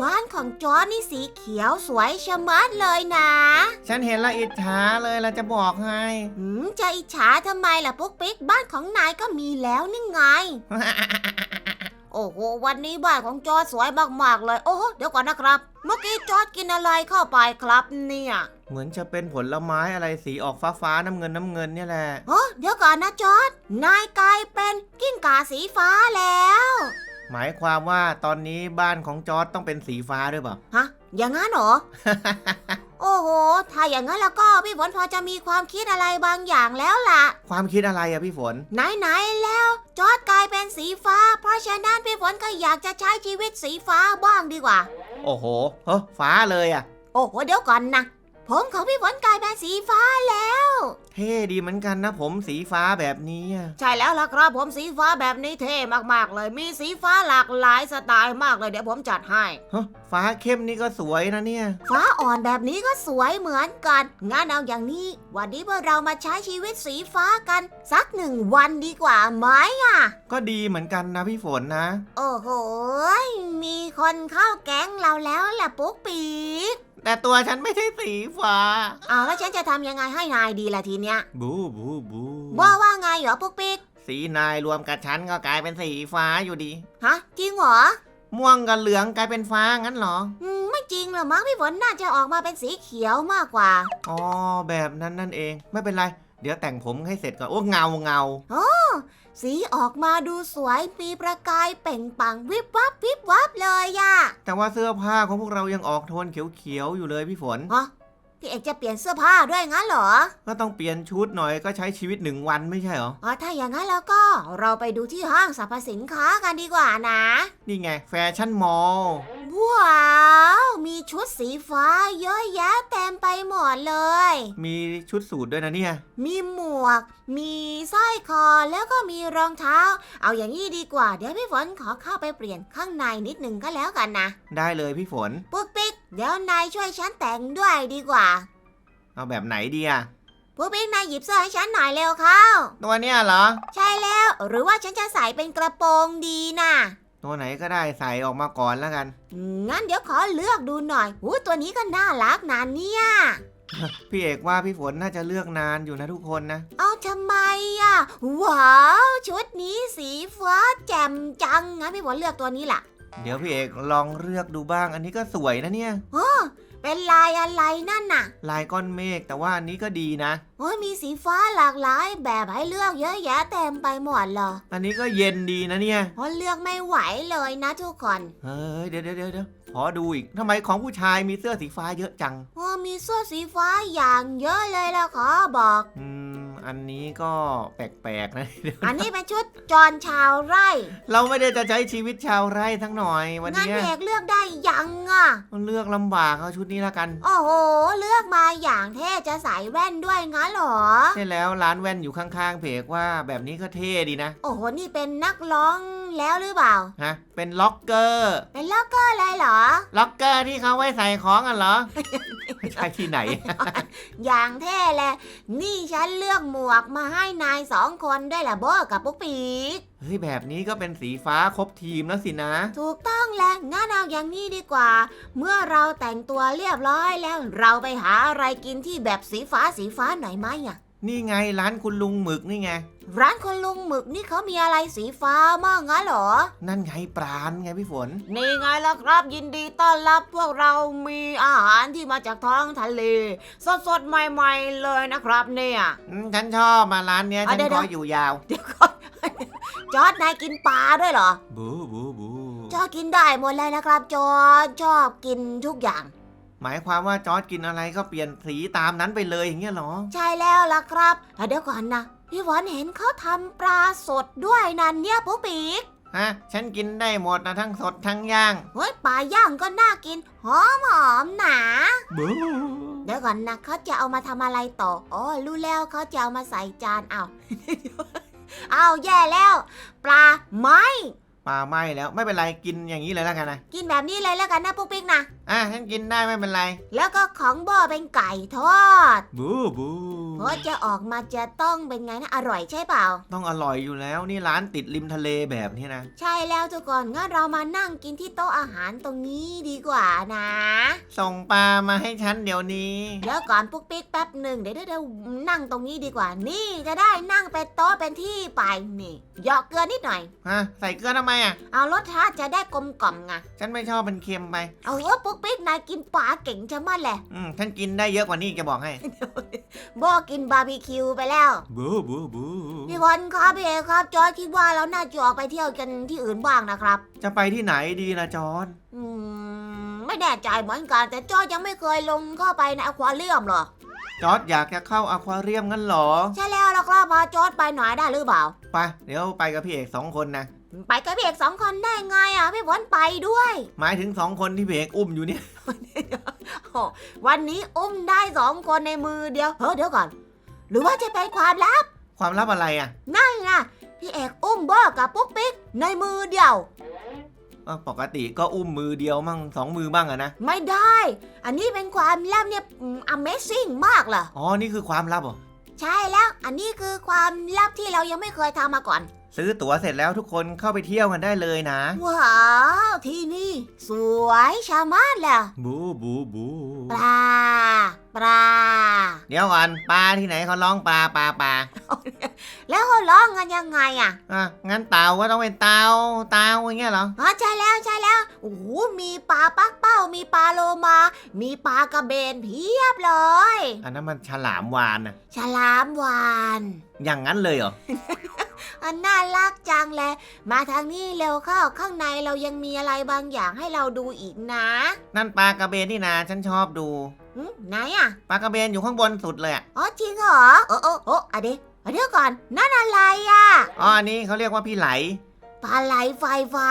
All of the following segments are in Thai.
บ้านของจอร์จนี่สีเขียวสวยชะมัดเลยนะฉันเห็นและอิจฉาเลยเราจะบอกให้หืมจะอิจฉาทำไมล่ะปุ๊กปิ๊กบ้านของนายก็มีแล้วนี่ไง โอ้โหวันนี้บ้านของจอร์จสวยมากๆเลย โอ้โหเดี๋ยวก่อนนะครับ เมื่อกี้จอร์จกินอะไรเข้าไปครับเนี่ยเหมือนจะเป็นผลไม้อะไรสีออกฟ้าฟ้าๆน้ำเงินน้ำเงินเนี่ยแหละเฮ้เดี๋ยวก่อนนะจอร์จนายกลายเป็นกิ้งก่าสีฟ้าแล้ว หมายความว่าตอนนี้บ้านของจอร์ดต้องเป็นสีฟ้าด้วยเปล่า ฮะ อย่างนั้นเหรอ โอ้โห ถ้าอย่างนั้นแล้วก็พี่ฝนพอจะมีความคิดอะไรบางอย่างแล้วล่ะ ความคิดอะไรอะพี่ฝน ไหนๆแล้วจอร์ดกลายเป็นสีฟ้า เพราะฉะนั้นพี่ฝนก็อยากจะใช้ชีวิตสีฟ้าบ้างดีกว่า โอ้โหเฮ้ฟ้าเลยอะ โอ้โห เดี๋ยวก่อนนะ ผมของพี่ฝนกลายเป็นสีฟ้าแล้ว เท่ดีเหมือนกันนะผมสีฟ้าแบบนี้อะใช่แล้วล่ะครับผมสีฟ้าแบบนี้เท่มากๆเลย มีสีฟ้าหลากหลายสไตล์มากเลยเดี๋ยวผมจัดให้เฮ้ฟ้าเข้มนี่ก็สวยนะเนี่ย ฟ้าอ่อนแบบนี้ก็สวยเหมือนกัน งั้นเอาอย่างนี้ วันนี้พวกเรามาใช้ชีวิตสีฟ้ากัน สักหนึ่งวันดีกว่าไหมอะก็ดีเหมือนกันนะพี่ฝนนะ โอ้โห มีคนเข้าแก๊งเราแล้วล่ะปุ๊กปีก แต่ตัวฉันไม่ใช่สีฟ้า อ้าวแล้วฉันจะทำยังไงให้นายดีล่ะทีเนี้ยบูบูบูว่าว่าไงเหรอปุ๊กปีกสีนายรวมกับฉันก็กลายเป็นสีฟ้าอยู่ดี ฮะ จริงเหรอม่วงกับเหลืองกลายเป็นฟ้างั้นเหรอ อืมไม่จริงหรอกมั้งพี่ฝนน่าจะออกมาเป็นสีเขียวมากกว่า อ๋อแบบนั้นนั่นเองไม่เป็นไร เดี๋ยวแต่งผมให้เสร็จก่อนโอ้เงาเงา สีออกมาดูสวยมีประกายเปล่งปลังวิบวับวิบวับเลยอะแต่ว่าเสื้อผ้าของพวกเรายังออกโทนเขียวๆอยู่เลยพี่ฝนฮะพี่เอกจะเปลี่ยนเสื้อผ้าด้วยงั้นเหรอ ก็ต้องเปลี่ยนชุดหน่อยก็ใช้ชีวิตหนึ่งวันไม่ใช่เหรอ อ๋อ ถ้าอย่างนั้นแล้วก็เราไปดูที่ห้างสรรพสินค้ากันดีกว่านะ นี่ไงแฟชั่นมอลล์ ว้าว มีชุดสีฟ้าเยอะแยะเต็มไปหมดเลย มีชุดสูทด้วยนะเนี่ย มีหมวก มีสร้อยคอแล้วก็มีรองเท้า เอาอย่างนี้ดีกว่า เดี๋ยวพี่ฝนขอเข้าไปเปลี่ยนข้างในนิดนึงก็แล้วกันนะ ได้เลยพี่ฝน ปุ๊กปิ๊ก เดี๋ยวนายช่วยฉันแต่งด้วยดีกว่า เอาแบบไหนดีอะปุ๊กปิ๊กนายหยิบเสื้อให้ฉันหน่อยเร็วเข้า ตัวเนี้ยเหรอ ใช่แล้ว หรือว่าฉันจะใส่เป็นกระโปรงดีน่ะ ตัวไหนก็ได้ใส่ออกมาก่อนแล้วกันอืมงั้นเดี๋ยวขอเลือกดูหน่อยอู้ตัวนี้ก็น่ารักนะเนี่ย พี่เอกว่าพี่ฝนน่าจะเลือกนานอยู่นะทุกคนนะ เอาทำไมอะ ว้าว ชุดนี้สีฟ้าแจ่มจังงั้นพี่ฝนเลือกตัวนี้ล่ะ เดี๋ยวพี่เอกลองเลือกดูบ้าง อันนี้ก็สวยนะเนี่ย เป็นลายอะไรนั่นน่ะ ลายก้อนเมฆแต่ว่าอันนี้ก็ดีนะ โอ้ยมีสีฟ้าหลากหลายแบบให้เลือกเยอะแยะเต็มไปหมดเลยอันนี้ก็เย็นดีนะเนี่ย เพราะเลือกไม่ไหวเลยนะทุกคนเฮ้ยเดี๋ยวเดี๋ยวเดี๋ยวเดี๋ยวขอดูอีกทำไมของผู้ชายมีเสื้อสีฟ้าเยอะจัง โอ้มีเสื้อสีฟ้าอย่างเยอะเลยล่ะขอบอก อืม อันนี้ก็แปลกๆนะเดี๋ยวอันนี้เป็นชุดจรชาวไร่เราไม่ได้จะใช้ชีวิตชาวไร่ทั้งหน่อยวันงั้นเนี้ยพี่เอกเลือกได้ยังอะมันเลือกลำบากเอาชุดนี้ละกัน โอ้โห เลือกมาอย่างเท่จะใส่แว่นด้วยงั้นเหรอ ใช่แล้วร้านแว่นอยู่ข้างๆเพกว่าแบบนี้ก็เท่ดีนะโอ้โห นี่เป็นนักร้องแล้วหรือเปล่า ฮะเป็นล็อกเกอร์ เป็นล็อกเกอร์เลยเหรอ ล็อกเกอร์ที่เขาไว้ใส่ของอะเหรอ ไม่ใช่ที่ไหน อย่างเท่เลย นี่ฉันเลือกหมวกมาให้นายสองคนด้วยล่ะโบกับปุ๊กปีก เฮ้ยแบบนี้ก็เป็นสีฟ้าครบทีมแล้วสินะ ถูกต้องแล้วงั้นเอาอย่างนี้ดีกว่า เมื่อเราแต่งตัวเรียบร้อยแล้ว เราไปหาอะไรกินที่แบบสีฟ้าสีฟ้าหน่อยไหมอะ นี่ไงร้านคุณลุงหมึกนี่ไง ร้านคนลุงหมึกนี่เขามีอะไรสีฟ้ามั่งงั้นเหรอ นั่นไงปราณไงพี่ฝน นี่ไงล่ะครับยินดีต้อนรับพวกเรามีอาหารที่มาจากท้องทะเล สดสดๆใหม่ๆเลยนะครับเนี่ย อืมฉันชอบมาร้านเนี้ยอะฉันเดี๋ยว ขออยู่ยาว เดี๋ยวก่อน จอร์ดนายกินปลาด้วยเหรอบูบูบูจอร์ดกินได้หมดเลยนะครับจอร์ดชอบกินทุกอย่าง หมายความว่าจอร์ดกินอะไรก็เปลี่ยนสีตามนั้นไปเลยอย่างเงี้ยเหรอ ใช่แล้วล่ะครับอะเดี๋ยวก่อนนะ พี่หวานเห็นเขาทำปลาสดด้วยนั่นเนี่ยปุ๊กปีกฮะ ฉันกินได้หมดนะทั้งสดทั้งย่าง เฮ้ยปลาย่างก็น่ากิน หอมหอมๆหนา บูเดี๋ยวก่อนนะเขาจะเอามาทำอะไรต่อ อ๋อ รู้แล้วเขาจะเอามาใส่จานเอาเอาแย่แล้ว ปลาไหม ปลาไหม้แล้วไม่เป็นไรกินอย่างนี้เลยแล้วกันนะกินแบบนี้เลยแล้วกันนะปุ๊กปิ๊กนะอะฉันกินได้ไม่เป็นไร แล้วก็ของโบเป็นไก่ทอด บูบู เพราะจะออกมาจะต้องเป็นไงนะอร่อยใช่เปล่า ต้องอร่อยอยู่แล้วนี่ร้านติดริมทะเลแบบนี้นะ ใช่แล้วทุกคนงั้นเรามานั่งกินที่โต๊ะอาหารตรงนี้ดีกว่านะ ส่งปลามาให้ฉันเดี๋ยวนี้ เดี๋ยวก่อนปุ๊กปิ๊กแป๊บหนึ่งเดี๋ยวเดี๋ยวเดี๋ยวนั่งตรงนี้ดีกว่า นี่จะได้นั่งเป็นโต๊ะเป็นที่ไปนี่เหยอกเกลือนิดหน่อย ฮะ ใส่เกลือทำไมอะ เอารสชาติจะได้กลมกล่อมไงฉันไม่ชอบมันเค็มไป เอาเออปุ๊กปิ๊กนายกินปลาเก่งจะมั่นแหละ อืมฉันกินได้เยอะกว่านี้จะบอกให้ โบกินบาร์บีคิวไปแล้วบูบูบูพี่วันครับพี่เอกครับจอยคิดว่าเราน่าจะออกไปเที่ยวกันที่อื่นบ้างนะครับ จะไปที่ไหนดีนะจอนอืมไม่แน่ใจเหมือนกัน แต่จอยยังไม่เคยลงเข้าไปในอควาเรียมหรอกจอร์ดอยากจะเข้าอควาเรียมงั้นเหรอ ใช่แล้วล่ะครับพาจอยไปหน่อยได้หรือเปล่า ไป เดี๋ยวไปกับพี่เอกสองคนนะ ไปกับพี่เอกสองคนได้ไงอะพี่ฝนไปด้วย หมายถึงสองคนที่พี่เอกอุ้มอยู่เนี่ยโอ้วันนี้อุ้มได้สองคนในมือเดียวเฮ้ยเดี๋ยวก่อน หรือว่าจะเป็นความลับความลับอะไรอะนั่นไงพี่เอกอุ้มโบกับปุ๊กปิ๊กในมือเดียวเอ้าปกติก็อุ้มมือเดียวมั่งสองมือบ้างอะนะ ไม่ได้ อันนี้เป็นความลับเนี่ยอืม Amazing มากเลยอ๋อ นี่คือความลับเหรอ ใช่แล้ว อันนี้คือความลับที่เรายังไม่เคยทำมาก่อน ซื้อตั๋วเสร็จแล้วทุกคนเข้าไปเที่ยวกันได้เลยนะ ว้าวที่นี่ สวยชะมัดเลยบูบูบูปลาปลาเดี๋ยวก่อนปลาที่ไหนเขาร้องปลาปลาปลาแล้วเขาร้องกันยังไงอะอะงั้นเต่าก็ต้องเป็นเต่าเต่าอย่างเงี้ยเหรออ๋อใช่แล้วใช่แล้วโอ้โหมีปลาปักเป้ามีปลาโลมา มีปลากระเบนเพียบเลยอันนั้นมันฉลามวานนะฉลามวาน อย่างนั้นเลยเหรอ อันน่ารักจังเลยมาทางนี้เร็วเข้าข้างในเรายังมีอะไรบางอย่างให้เราดูอีกนะนั่นปลากระเบนนี่นาฉันชอบดูหึไหนอะปลากระเบนอยู่ข้างบนสุดเลยอะอ๋อจริงเหรอโอ้โอ้โอ้อะเดี๋ยวอะเดี๋ยวก่อนนั่นอะไรอะอ๋ออันนี้เขาเรียกว่าพี่ไหล ปลาไหลไฟฟ้า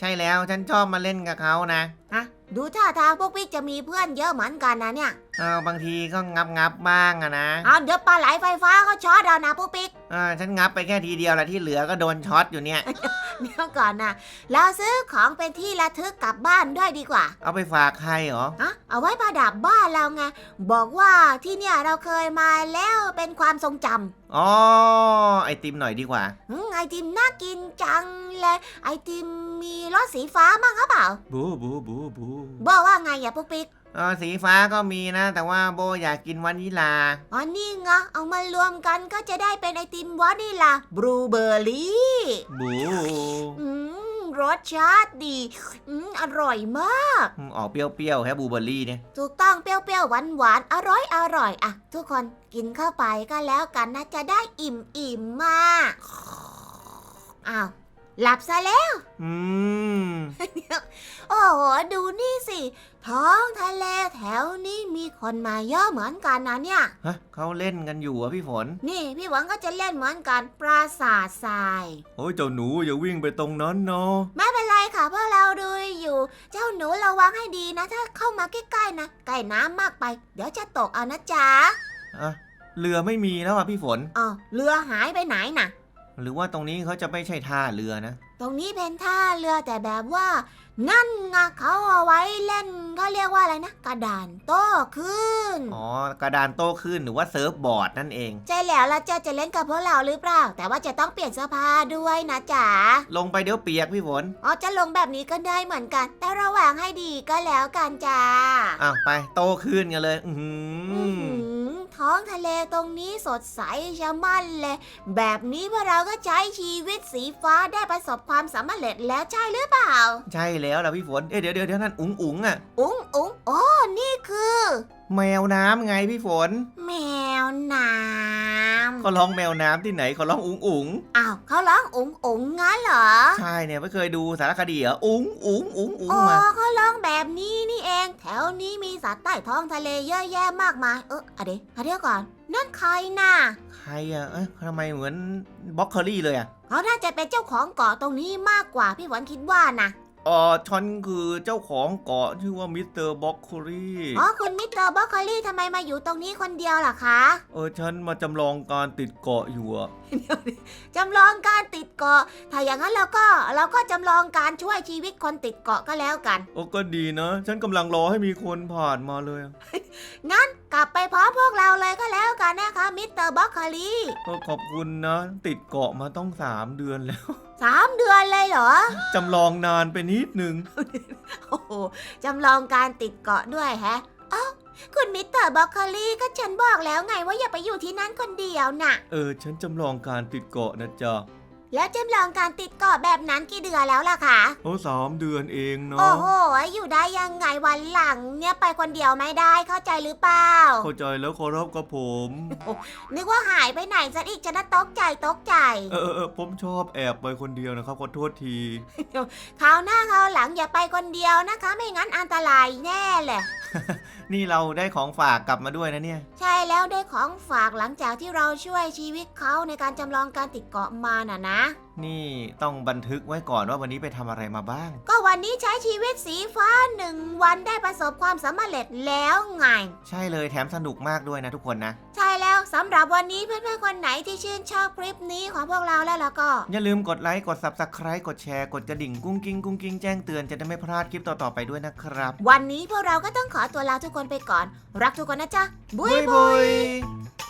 ใช่แล้วฉันชอบมาเล่นกับเขานะฮะดูท่าทางพวกพี่จะมีเพื่อนเยอะเหมือนกันนะเนี่ย เออบางทีก็งับงับบ้างอะนะเอาเดี๋ยวปลาไหลไฟฟ้าเขาช็อตเรานะพวกปิ๊กเออฉันงับไปแค่ทีเดียวแหละที่เหลือก็โดนช็อตอยู่เนี่ย เดี๋ยวก่อนนะเราซื้อของเป็นที่ระทึกกลับบ้านด้วยดีกว่าเอาไปฝากใครเหรออะเอาไว้ประดับบ้านเราไงบอกว่าที่เนี่ยเราเคยมาแล้วเป็นความทรงจำอ๋อไอติมหน่อยดีกว่าอืมไอติมน่ากินจังเลยไอติมมีรสสีฟ้ามั้งหรือเปล่าบูบูบูบูบอกว่าไงอย่าปุ๊กปิ๊ก เออสีฟ้าก็มีนะ แต่ว่าโบอยากกินวานิลา อ๋อนี่ไงเอามารวมกันก็จะได้เป็นไอติมวานิลาบลูเบอร์รี่บูอืมรสชาติดี อืมอร่อยมาก อืมออกเปรี้ยวๆแฮะบลูเบอร์รี่เนี่ย ถูกต้องเปรี้ยวๆหวานหวานๆอร่อยอร่อยอะทุกคนกินเข้าไปก็แล้วกันนะจะได้อิ่มอิ่มๆมากอ้าว หลับซะแล้ว อืม โอ้โห ดูนี่สิ ท้องทะเลแถวนี้มีคนมาเยอะเหมือนกันนะเนี่ย ฮะเขาเล่นกันอยู่อะพี่ฝน นี่พี่หวังก็จะเล่นเหมือนกันปราสาททราย โอ้ยเจ้าหนูอย่าวิ่งไปตรงนั้นเนาะไม่เป็นไรค่ะพวกเราดูอยู่ เจ้าหนูระวังให้ดีนะ ถ้าเข้ามาใกล้ๆนะใกล้น้ำมากไป เดี๋ยวจะตกเอานะจ๊ะอะเรือไม่มีแล้วอะพี่ฝน อ๋อเรือหายไปไหนน่ะ หรือว่าตรงนี้เขาจะไม่ใช่ท่าเรือนะ ตรงนี้เป็นท่าเรือแต่แบบว่า นั่นไงเขาเอาไว้เล่นเขาเรียกว่าอะไรนะ กระดานโต้ขึ้นอ๋อ กระดานโต้คลื่นหรือว่าเซิร์ฟบอร์ดนั่นเอง ใช่แล้วแล้วเจ้าจะเล่นกับพวกเราหรือเปล่า แต่ว่าจะต้องเปลี่ยนเสื้อผ้าด้วยนะจ๊ะลงไปเดี๋ยวเปียกพี่ฝนอ๋อจะลงแบบนี้ก็ได้เหมือนกัน แต่ระวังให้ดีก็แล้วกันจ้าอ้าวไปโตขึ้นกันเลย อือหือื้ออหือ ท้องทะเลตรงนี้สดใสชะมัดเลย แบบนี้พวกเราก็ใช้ชีวิตสีฟ้าได้ประสบความสำเร็จแล้วใช่หรือเปล่า ใช่แล้วล่ะพี่ฝน เอ๊ะเดี๋ยวเดี๋ยวเดี๋ยวนั่นอุ๋งอุ๋งอะอุ๋งอุ๋งโอ้นี่คือ แมวน้ำไงพี่ฝน แมวน้ำเขาร้องแมวน้ำที่ไหนเขาร้องอุ๋งอุ๋งอ้าวเขาร้องอุ๋งอุ๋งงั้นเหรอ ใช่เนี่ยไม่เคยดูสารคดีเหรออุ๋งอุ๋งอุ๋งอุ๋งโอ้มาเขาร้องแบบนี้นี่เอง แถวนี้มีสัตว์ใต้ท้องทะเลเยอะแยะมากมาย เอออะเดี๋ยวอะเดี๋ยวก่อน นั่นใครน่ะ ใครอะเอ๊ะทำไมเหมือนบล็อกเคอรี่เลยอะเขาน่าจะเป็นเจ้าของเกาะตรงนี้มากกว่าพี่หวันคิดว่านะ อ๋อฉันคือเจ้าของเกาะชื่อว่ามิสเตอร์บล็อกเคอรี่อ๋อคุณมิสเตอร์บรอกโคลี่ทำไมมาอยู่ตรงนี้คนเดียวล่ะคะเออฉันมาจำลองการติดเกาะอยู่อะจำลองการติดเกาะ ถ้าอย่างนั้นเราก็เราก็จำลองการช่วยชีวิตคนติดเกาะก็แล้วกัน โอ้ก็ดีนะ ฉันกำลังรอให้มีคนผ่านมาเลยงั้นกลับไปพร้อมพวกเราเลยก็แล้วกันนะคะมิสเตอร์บ็อกคารีก็ขอบคุณนะ ติดเกาะมาต้องสามเดือนแล้ว สามเดือนเลยเหรอจำลองนานไปนิดนึง โอ้โหจำลองการติดเกาะด้วยแฮะอ้าวคุณมิสเตอร์บ็อกคารีก็ฉันบอกแล้วไงว่าอย่าไปอยู่ที่นั่นคนเดียวน่ะ เออ ฉันจำลองการติดเกาะนะจ๊ะ แล้วจำลองการติดเกาะแบบนั้นกี่เดือนแล้วล่ะคะโอ้สามเดือนเองโอ้เนาะโห อยู่ได้ยังไงวันหลังเนี่ยไปคนเดียวไม่ได้เข้าใจหรือเปล่า เข้าใจแล้วขอรับกับผม นึกว่าหายไปไหนซะอีกจะน่าตกใจตกใจ เออเออเออผมชอบแอบไปคนเดียวนะครับขอโทษทีคราวหน้าคราวหลังอย่าไปคนเดียวนะคะ ไม่งั้นอันตรายแน่เลยนี่เราได้ของฝากกลับมาด้วยนะเนี่ย ใช่แล้วได้ของฝากหลังจากที่เราช่วยชีวิตเขาในการจำลองการติดเกาะมาน่ะนะนี่ต้องบันทึกไว้ก่อนว่าวันนี้ไปทำอะไรมาบ้าง ก็วันนี้ใช้ชีวิตสีฟ้าหนึ่งวันได้ประสบความสำเร็จแล้วไง ใช่เลยแถมสนุกมากด้วยนะทุกคนนะ ใช่แล้วสำหรับวันนี้เพื่อนๆคนไหนที่ชื่นชอบคลิปนี้ของพวกเราแล้วล่ะก็ อย่าลืมกดไลค์ กด subscribe กดแชร์ กดกระดิ่งกุ้งกิ้งกุ้งกิ้งแจ้งเตือนจะได้ไม่พลาดคลิปต่อๆไปด้วยนะครับ วันนี้พวกเราก็ต้องขอตัวลาทุกคนไปก่อน รักทุกคนนะจ๊ะ บุยบุบุยย